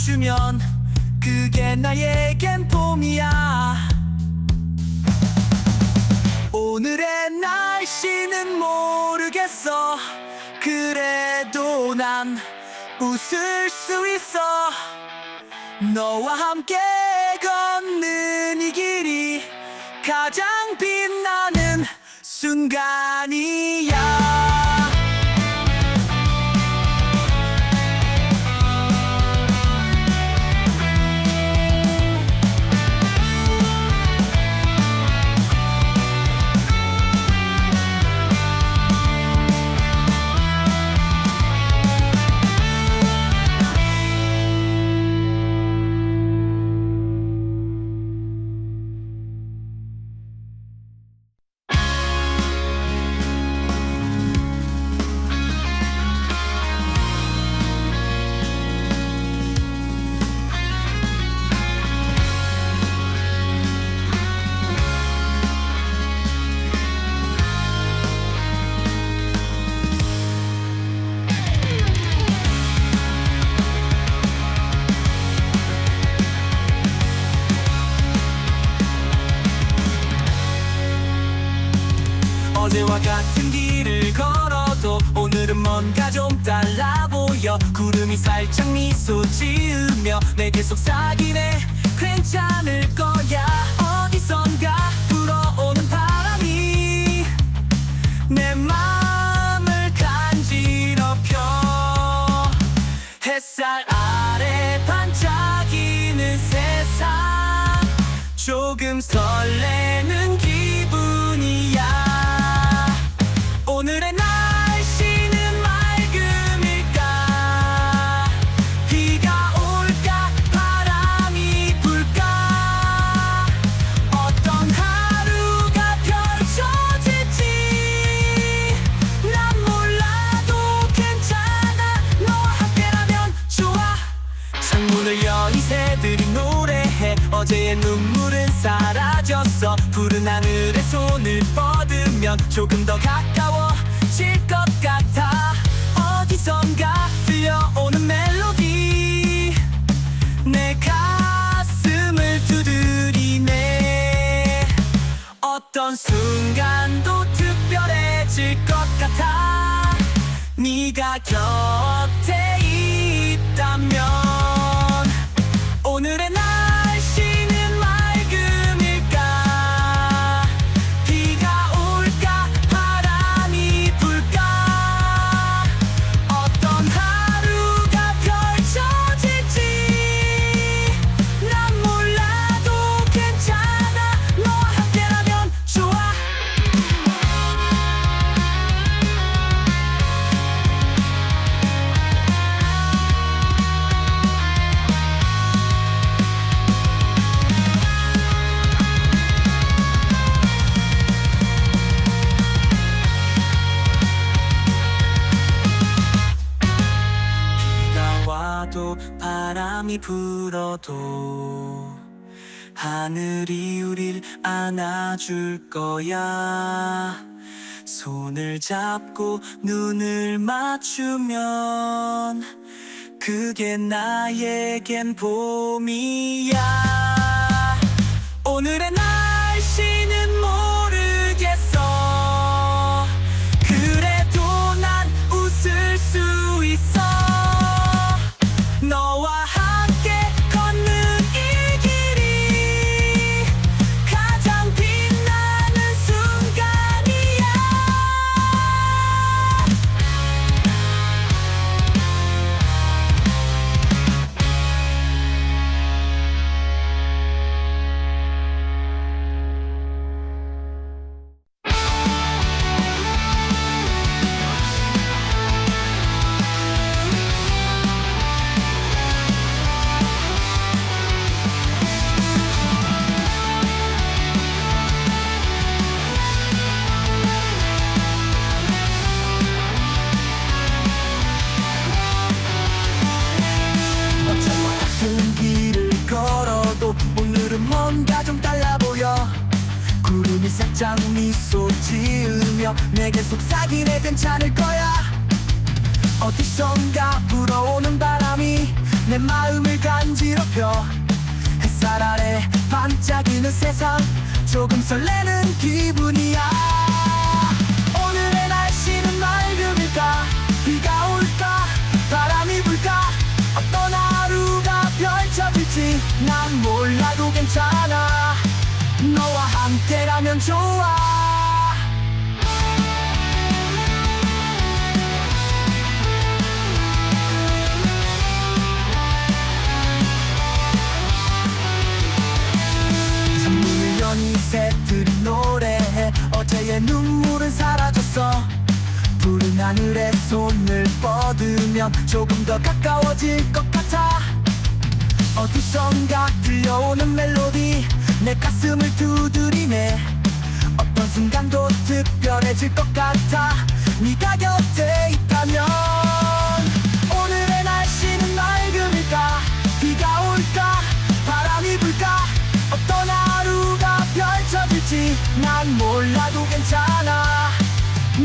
맞추면 그게 나에겐 봄이야. 오늘의 날씨는 모르겠어. 그래도 난 웃을 수 있어. 너와 함께 걷는 이 길이 가장 빛나는 순간이야 어제와 같은 길을 걸어도 오늘은 뭔가 좀 달라 보여. 구름이 살짝 미소 지으며 내게 속삭이네. 괜찮을 거야. 어디선가 불어오는 바람이 내 마음을 간지럽혀. 햇살 아래 반짝이는 세상. 조금 설레는 어제의 눈물은 사라졌어. 푸른 하늘에 손을 뻗으면 조금 더 가까워질 것 같아. 어디선가 들려오는 멜로디. 내 가슴을 두드리네. 어떤 순간도 특별해질 것 같아. 네가 곁 바람이 불어도 하늘이 우릴 안아줄 거야. 손을 잡고 눈을 맞추면 그게 나에겐 봄이야. 오늘의 날 살짝 미소 지으며 내게 속삭이네 괜찮을 거야. 어디선가 불어오는 바람이 내 마음을 간지럽혀 햇살 아래 반짝이는 세상 조금 설레는 기분이야. 오늘의 날씨는 맑음일까? 비가 올까? 바람이 불까? 어떤 하루가 펼쳐질지 난 몰라도 괜찮아 함께라면 좋아. 여니 새들이 노래해 어제의 눈물은 사라졌어. 푸른 하늘에 손을 뻗으면 조금 더 가까워질 것 같아. 어디선가 들려오는 멜로디 내 가슴을 두드리네. 어떤 순간도 특별해질 것 같아. 네가 곁에 있다면 오늘의 날씨는 맑음일까? 비가 올까? 바람이 불까? 어떤 하루가 펼쳐질지 난 몰라도 괜찮아.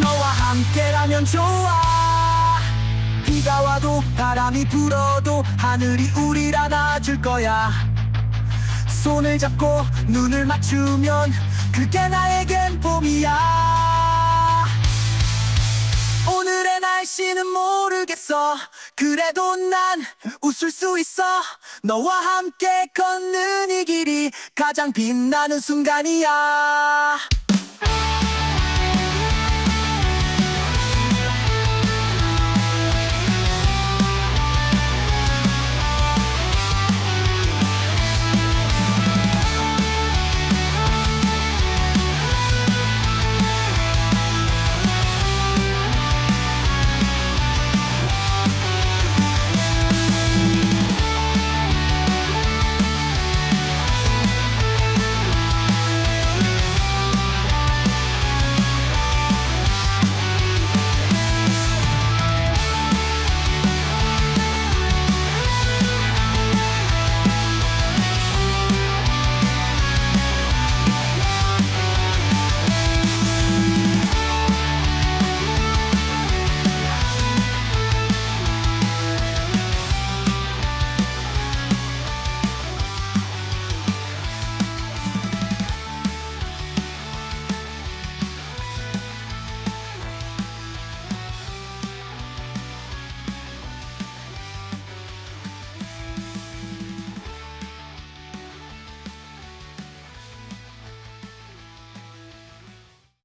너와 함께라면 좋아. 비가 와도 바람이 불어도 하늘이 우릴 안아줄 거야 손을 잡고 눈을 맞추면 그게 나에겐 봄이야. 오늘의 날씨는 모르겠어. 그래도 난 웃을 수 있어. 너와 함께 걷는 이 길이 가장 빛나는 순간이야